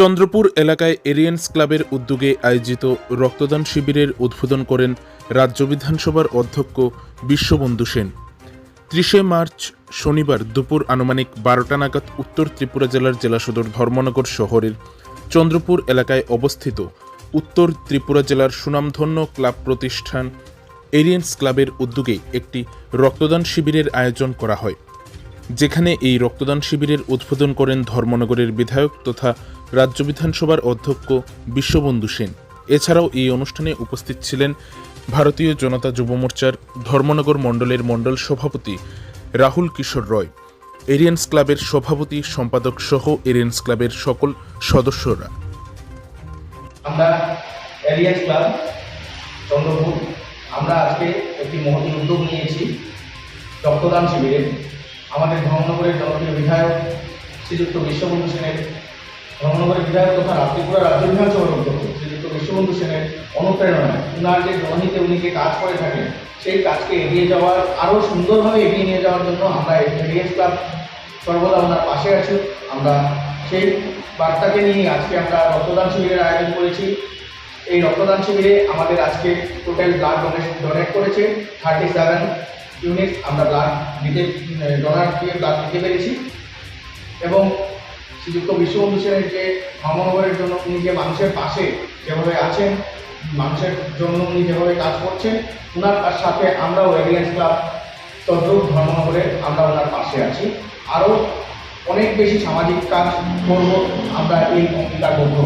চন্দ্রপুর এলাকায় এরিয়েন্স ক্লাবের উদ্যোগে আয়োজিত রক্তদান শিবিরের উদ্বোধন করেন রাজ্য বিধানসভার অধ্যক্ষ বিশ্ববন্ধু সেন। ত্রিশে মার্চ শনিবার দুপুর আনুমানিক বারোটা নাগাদ উত্তর ত্রিপুরা জেলার জেলা সদর ধর্মনগর শহরের চন্দ্রপুর এলাকায় অবস্থিত উত্তর ত্রিপুরা জেলার সুনামধন্য ক্লাব প্রতিষ্ঠান এরিয়েন্স ক্লাবের উদ্যোগে একটি রক্তদান শিবিরের আয়োজন করা হয়। যেখানে এই রক্তদান শিবিরের উদ্বোধন করেন ধর্মনগরের বিধায়ক তথা রাজ্য বিধানসভার অধ্যক্ষ বিশ্ববন্ধু সেন। এছাড়াও এই অনুষ্ঠানে উপস্থিত ছিলেন ভারতীয় জনতা যুব মোর্চার ধর্মনগর মণ্ডলের মণ্ডল সভাপতি রাহুল কিশোর রয় এরিয়েন্স ক্লাবের সভাপতি সম্পাদক সহ এরিয়েন্স ক্লাবের সকল সদস্যরা। আমরা এরিয়াস ক্লাব, চন্দ্রপুর, আমরা আজকে একটি মহতি উদ্যোগ নিয়েছি, রক্তদান শিবিরে। আমাদের ধর্মনগরের জনপ্রিয় বিধায়ক শ্রীযুক্ত বিশ্ববন্ধু সেনের ধর্মনগরের বিধায়ক তথা ত্রিপুরা রাজ্য বিধানসভার অধ্যক্ষ শ্রীযুক্ত বিশ্ববন্ধু সেনের অনুপ্রেরণায় উনার যে জনহিতে উনি যে কাজ করে থাকেন, সেই কাজকে এগিয়ে যাওয়ার, আরও সুন্দরভাবে এগিয়ে নিয়ে যাওয়ার জন্য আমরা এরিয়াস ক্লাব সর্বদা ওনার পাশে আছি। আমরা সেই বার্তাকে নিয়ে আজকে আমরা রক্তদান শিবিরের আয়োজন করেছি। এই রক্তদান শিবিরে আমাদের আজকে টোটাল ব্লাড ডোনেট ডোনেট করেছে থার্টি সেভেন ইউনিট। আমরা ব্লাড দিতে ডোনার দিয়ে ব্লাড দিতে পেরেছি। এবং শ্রীযুক্ত বিশ্ববন্ধু সেনের যে ধর্মনগরের জন্য উনি যে মানুষের পাশে যেভাবে আছেন, মানুষের জন্য উনি যেভাবে কাজ করছেন ওনার সাথে আমরাও এলিয়েন্স ক্লাব তদ্রুপ ধর্মনগরে আমরা ওনার পাশে আছি। আরও অনেক বেশি সামাজিক কাজ করব, আমরা এই অঙ্গীকার করব।